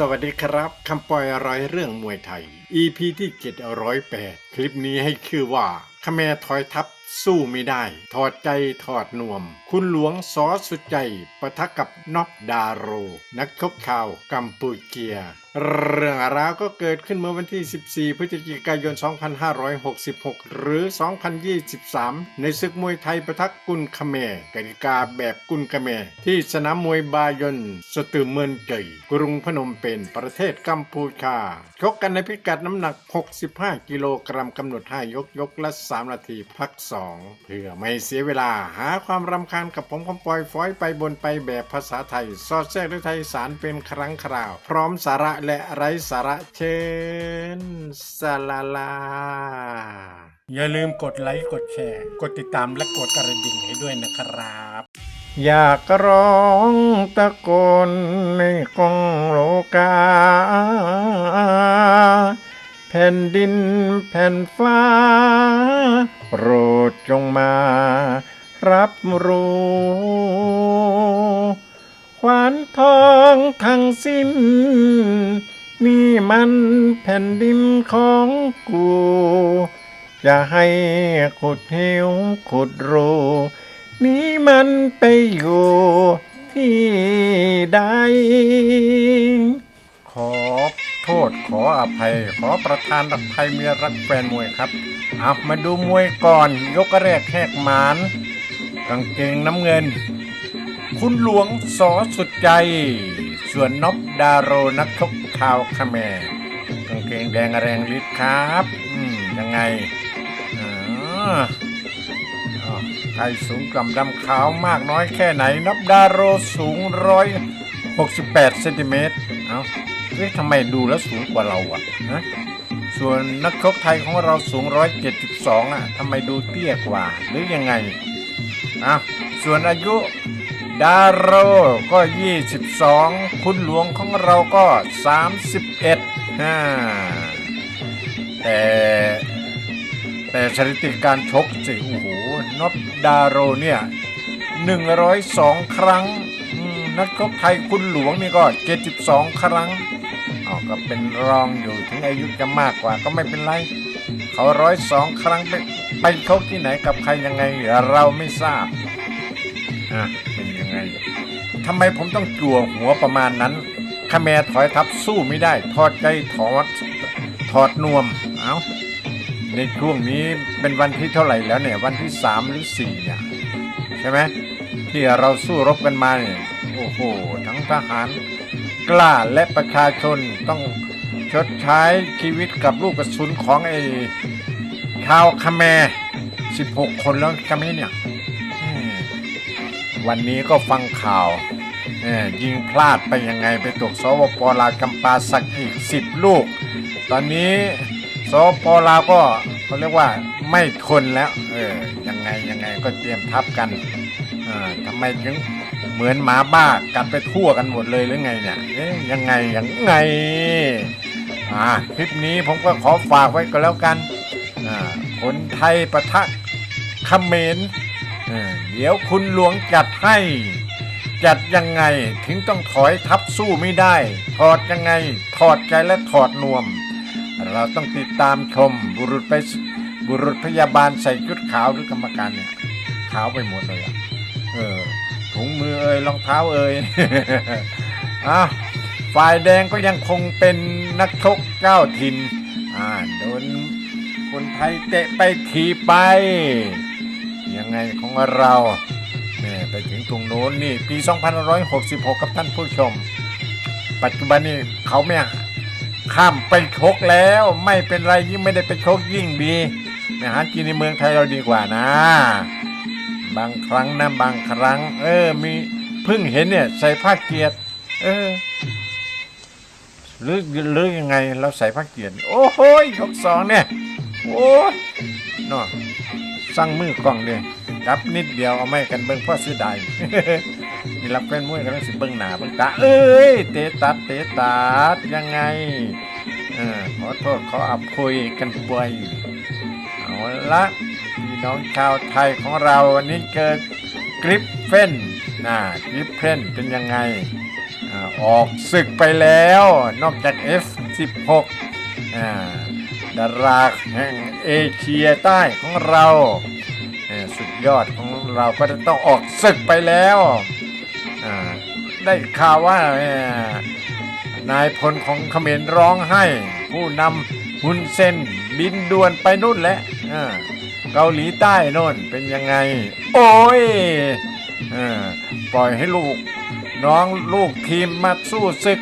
สวัสดีครับคำปล่อยร้อยเรื่องมวยไทย EP ที่708คลิปนี้ให้ชื่อว่าขแมถอยทับสู้ไม่ได้ ถอดใจถอดนวม คุณหลวงสอสุดใจปะทะกับน็อกดาโร นักชกชาวกัมพูเชีย เรื่องราวก็เกิดขึ้นเมื่อวันที่ 14 พฤศจิกายน 2566 หรือ 2023 ในศึกมวยไทยประทักกุนคเมกติกาแบบกุนคเม ที่สนามมวยบายอนสตือเมืองเจยกรุงพนมเปญประเทศกัมพูชา ชกกันในพิกัดน้ำหนัก 65 กิโลกรัมกำหนด 5 ยกยกละ 3 นาทีพัก 2 เพื่อไม่เสียเวลาหาความรำคาญกับผมคำปล่อยฟอยไปบนไปแบบภาษาไทยสอดแทรกด้วยไทยสารเป็นครั้งคราว พร้อมสาระและไร้สาระเช่นสลาลา อย่าลืมกดไลค์กดแชร์ กดติดตามและกดกระดิ่งให้ด้วยนะครับ อยากร้องตะโกนในกองโลกา แผ่นดินแผ่นฟ้า โปรดจงมารับรู้ข วานทองทั้งสิ้น นี่มันแผ่นดินของกูจะให้ขุดเหวขุดรูนี่มันไปอยู่ที่ใด ขอโทษขออภัย ขอประทานอภัยเมียรักแฟนมวยครับเอามาดูมวยก่อน ยกแรกแหกหมาน กางเกงน้ำเงิน คุณหลวงสอสุดใจ ส่วนนบดาโรนักชกชาวคาเขมรกางเกงแดงแรงฤทธิ์ครับอืมยังไงใครสูงกล่ำดำขาวมากน้อยแค่ไหนนบดาโรสูงร้อยหกสิบแปดเซนติเมตรเอ้าเฮ้ยทำไมดูแล้วสูงกว่าเราอะฮะส่วนนักชกไทยของเราสูงร้อยเจ็ดสิบสองอะทำไมดูเตี้ยกว่า หรือยังไงอะส่วนอายุ ดาโรก็ 22 คุณหลวงของเราก็ 31ฮ่าแต่แต่สถิติการชกสิโอ้โหนบดาโรเนี่ย102 ครั้ง นักชกไทยคุณหลวงนี่ก็ 72 ครั้งเอาก็เป็นรองอยู่ถึงอายุจะมากกว่าก็ไม่เป็นไร เขาร้อยสองครั้งไปไปชกที่ไหนกับใครยังไงเราไม่ทราบอะ ทำไมผมต้องจั่วหัวประมาณนั้นขแมถอยทับสู้ไม่ได้ ทอดใจถอดถอดนวม เอาในช่วงนี้เป็นวันที่เท่าไหร่แล้วเนี่ย วันที่สามหรือสี่เนี่ยใช่ไหมที่เราสู้รบกันมาเนี่ยโอ้โห ทั้งทหารกล้าและประชาชนต้องชดใช้ชีวิตกับลูกกระสุนของไอ้ชาวคแม16 คนแล้วใช่ไหมเนี่ย วันนี้ก็ฟังข่าว ยิงพลาดไปยังไงไปตกสวปลาวกำปาสักอีกสิบลูก ตอนนี้สวปลาวก็เขาเรียกว่าไม่ทนแล้วเออยังไงยังไงก็เตรียมทับกันเออทำไมถึงเหมือนหมาบ้ากัดไปทั่วกันหมดเลยหรือไงเนี่ยเอ๊ยยังไงยังไงอ่าคลิปนี้ผมก็ขอฝากไว้ก็แล้วกันอ่าคนไทยประทะเขมรเออเดี๋ยวคุณหลวงจัดให้ จัดยังไงถึงต้องถอยทับสู้ไม่ได้ ถอดยังไง ถอดใจและถอดนวม เราต้องติดตามชมบุรุษไปบุรุษพยาบาลใส่ชุดขาวหรือกรรมการเนี่ยขาวไปหมดเลยอะเออถุงมือเอ่ยรองเท้าเอ่ยอะฝ่ายแดงก็ยังคงเป็นนักชกเจ้าถิ่นอ่าโดนคนไทยเตะไปทีไป ยังไงของเรา ไปถึงตรงโน้นนี่ปี 2566กับท่านผู้ชม ปัจจุบันนี้เขาไม่ข้ามไปชกแล้วไม่เป็นไรยิ่งไม่ได้ไปชกยิ่งดีไปหากินในเมืองไทยเราดีกว่านะ บางครั้งนะบางครั้ง เออมีเพิ่งเห็นเนี่ยใส่ผ้าเกียรติเออหรือหรือยังไงเราใส่ผ้าเกียรติโอ้โหยกสองเนี่ยโอ้ยเนาะสั่งมือกล้องเลย จับนิดเดียวเอาไม่กันเบิ้งพ่อซื้อได้นี่รับเป็นมวยกันสิเบิ้งหนาเบิ้งตาเอ้ยเตะตัดเตะตัดยังไงอขอโทษขออภัยกันป่วยเอาละพี่น้องชาวไทยของเราวันนี้เกิดกริปเฟนนะกริปเฟนเป็นยังไงอ่าออกศึกไปแล้ว นอกจาก F16 อ่าดาราแห่งเอเชียใต้ของเรา สุดยอดของเราก็จะต้องออกศึกไปแล้ว ได้ข่าวว่านายพลของเขมรร้องไห้ ผู้นำฮุนเซนบินด่วนไปนู่นแหละเกาหลีใต้โน่นเป็นยังไง โอ้ยอปล่อยให้ลูกน้องลูกทีมมาสู้ศึก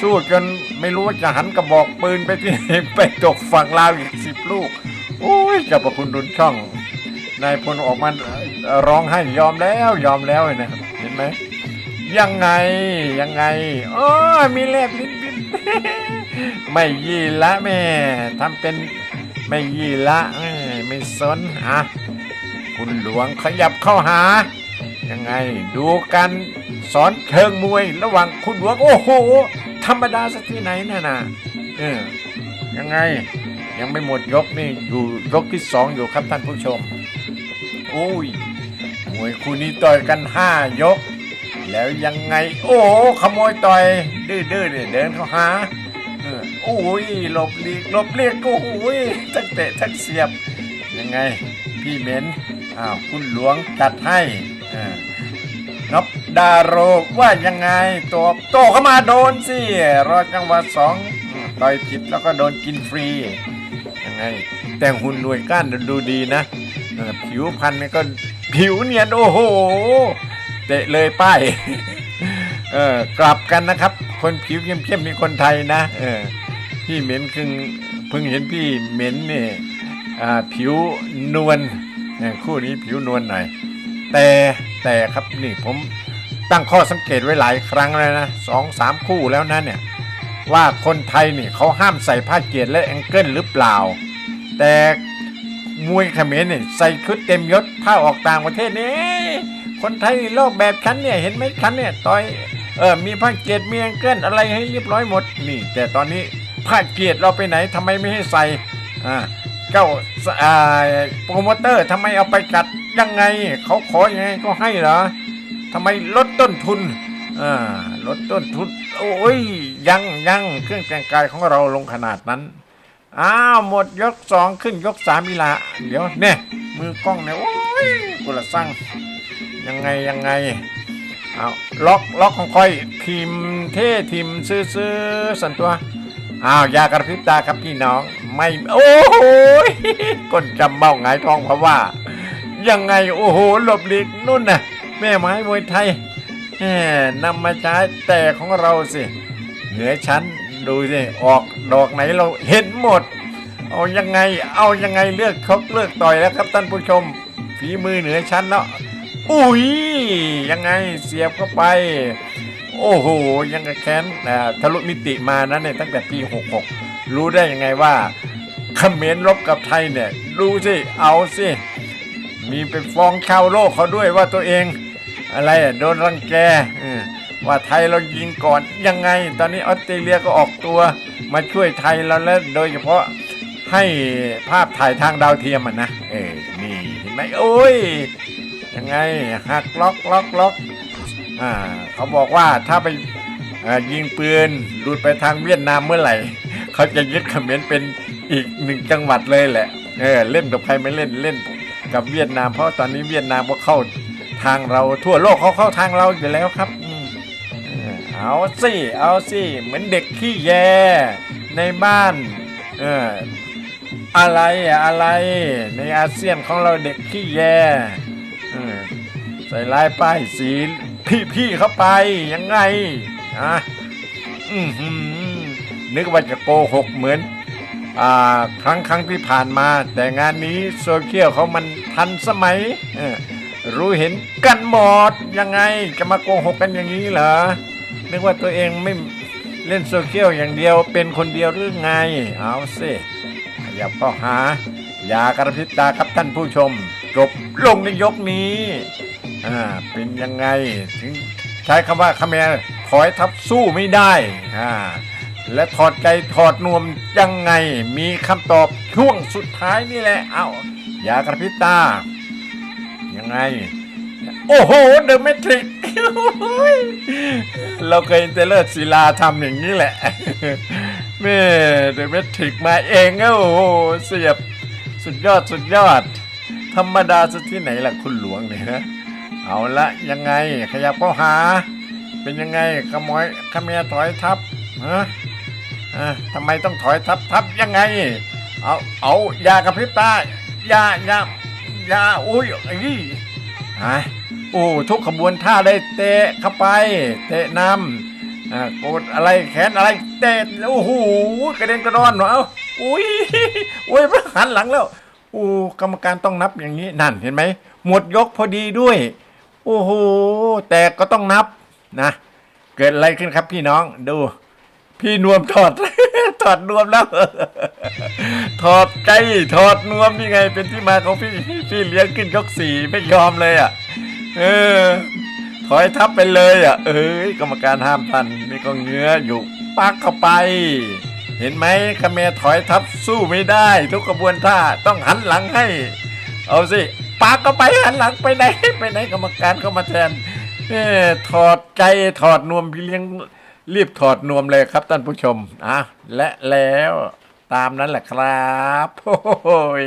สู้จนไม่รู้ว่าจะหันกระบอกปืนไปที่ไหนไปตกฝั่งลาวอีกสิบลูก โอ้ยเจ้าประคุณดุลช่อง นายพลออกมาร้องไห้ยอมแล้วยอมแล้วเนะเห็นไหมยังไงยังไงโอ้มีแลบลิ้นบินไม่ยี่ละแม่ทำเป็นไม่ยี่ละไม่สนอะคุณหลวงขยับเข้าหา ยังไงดูกันสอนเชิงมวยระหว่างคุณหลวง โอ้โห ธรรมดาสักที่ไหนน่ะนะเออยังไงยังไม่หมดยกนี่อยู่ยกที่สองอยู่ครับท่านผู้ชม อ้ยมวยคู่นี้ต่อยกันห้ายก แล้วยังไง โอ้ขโมยต่อย ดื้อๆเนี่ยเดินเข้าหาออโอ้ยหลบหลีกหลบเลียกโอ้โหทั้งเตะทั้งเสียบ ยังไง พี่เหม็นอ้าวคุณหลวงจัดให้นบดาโรว่ายังไงตัวโตเข้ามาโดนสิรอจังหวะสองต่อยผิดแล้วก็โดนกินฟรียังไง แต่หุ่นหน่วยก้านดูดีนะ ผิวพันธุ์นี่ก็ผิวเนียนโอ้โหเตะเลยป้ายเออกลับกันนะครับ คนผิวเข้มๆนี่คนไทยนะเออพี่เหม็นคึงเพิ่งเห็นพี่เหม็นเนี่ยอ่าผิวนวลคู่นี้ผิวนวลหน่อย แต่แต่ครับนี่ผมตั้งข้อสังเกตไว้หลายครั้งแล้วนะสองสามคู่แล้วนะเนี่ยว่าคนไทยนี่เขาห้ามใส่ผ้าเกศและแองเกิลหรือเปล่า แต่ มวยเขมรเนี่ยใส่ชุดเต็มยศถ้าออกต่างประเทศนี่คนไทยโลกแบบฉันเนี่ยเห็นไหมฉันเนี่ยต่อยเออมีผ้าเกศมีแองเกิลอะไรให้เรียบร้อยหมดนี่ แต่ตอนนี้ผ้าเกศเราไปไหนทำไมไม่ให้ใส่อ่าเจ้าโปรโมเตอร์ทำไมเอาไปกัดยังไง เขาขอยังไงก็ให้เหรอทำไมลดต้นทุนอ่าลดต้นทุนโอ้ยยังยังเครื่องแต่งกายของเราลงขนาดนั้น อ้าวหมดยกสองขึ้นยกสามอีละเดี๋ยวเนี่ยมือกล้องเนี่ยโอ้ยกุละสั่งยังไงยังไงเอาล็อกล็อกของค่อยทีมเท่ทีมซื้อซื้อสันตัวอ้าวยากระพริบตาครับพี่น้องไม่โอ้โหก้นจำเบ้าหงายท้องเพราะว่า ยังไงโอ้โหหลบหลีกนุ่นน่ะแม่ไม้มวยไทยแหมนำมาใช้แต่ของเราสิ เหนือชั้นดูสิออกดอกไหนเราเห็นหมด เอายังไงเอายังไงเลือกชกเลือกต่อยแล้วครับท่านผู้ชมฝีมือเหนือชั้นแล้วอุ้ยยังไงเสียบเข้าไป โอ้โหยังกระแค้นทะลุมิติมานะเนี่ยตั้งแต่ปี 66 รู้ได้ยังไงว่าเขมรรบกับไทยเนี่ยดูสิเอาสิมีไปฟ้องชาวโลกเขาด้วยว่าตัวเอง อะไรโดนรังแกออ ว่าไทยเรายิงก่อนยังไง ตอนนี้ออสเตรเลียก็ออกตัวมาช่วยไทยเราแล้วโดยเฉพาะให้ภาพถ่ายทางดาวเทียมอะนะเออนี่เห็นไหมโอ้ยยังไงหักล็อกล็อกล็อกอ่าเขาบอกว่าถ้าไปยิงปืนหลุดไปทางเวียดนามเมื่อไหร่ เขาจะยึดเขมรเป็นอีกหนึ่งจังหวัดเลยแหละเออเล่นกับใครไม่เล่นเล่นกับเวียดนาม เพราะตอนนี้เวียดนามก็เข้าทางเราทั่วโลกเขาเข้าทางเราอยู่แล้วครับ เอาสิเอาสิเหมือนเด็กขี้แยในบ้านเอออะไรอะไรในอาเซียนของเราเด็กขี้แยใส่ลายป้ายสีพี่พี่เข้าไปยังไงอะอนึกว่าจะโกหกเหมือนอ่าครั้งครั้งที่ผ่านมา แต่งานนี้โซเชียลเขามันทันสมัยรู้เห็นกันหมดยังไงจะมาโกหกกันอย่างนี้เหรอ นึกว่าตัวเองไม่เล่นโซเชียลอย่างเดียวเป็นคนเดียวหรือไง เอาสิขยับเข้าหา อย่ากระพริบตาครับท่านผู้ชม จบลงในยกนี้อ่าเป็นยังไงถึงใช้คำว่าคาเมรถอยทับสู้ไม่ได้อ่าและถอดใจถอดนวมยังไง มีคำตอบช่วงสุดท้ายนี่แหละ เอาอย่ากระพริบตา ยังไง โอ้โหเดอะเมทริกเราเคยเห็นแต่เลิศศิลาทำอย่างนี้แหละแม่เดเมทริกมาเองอะโอ้โหเสียบสุดยอดสุดยอด ธรรมดาซะที่ไหนล่ะคุณหลวงเนี่ยนะเอาละยังไงขยับเข้าหา เป็นยังไงขโมยขเมียถอยทับฮะทำไมต้องถอยทับทับยังไง เอาเอายากระพริบตายายายาอุ้ยไอ้นี่ฮะ อ้ทุกขบวนท่าได้เตะเข้าไป เตะนำอ่ากดอะไรแขนอะไรเตะโอ้โหกระเด็นกระดอนเอ้าอุ้ยอุ้ยหันหลังแล้วโอ้กรรมการต้องนับอย่างนี้นั่นเห็นไหมหมดยกพอดีด้วย โอ้โหแต่ก็ต้องนับนะ เกิดอะไรขึ้นครับพี่น้องดู พี่นวมถอดถอดนวมแล้ว ถอดไกถอดนวมนี่ไง เป็นที่มาของพี่พี่เลี้ยงขึ้นยกสี่ไม่ยอมเลยอะ เออถอยทับไปเลยอะ เอ้ยกรรมการห้ามทันนี่ก็เงื้ออยู่ปักเข้าไป เห็นไหมคาเมถอยทับสู้ไม่ได้ ทุกกระบวนท่าต้องหันหลังให้ เอาสิปากก็ไปหันหลังไปไหนไปไหนกรรมการเข้ามาแทนเออถอดใจถอดนวมพี่เลี้ยงรีบถอดนวมเลยครับท่านผู้ชมอะและแล้วตามนั้นแหละครับโอ้ย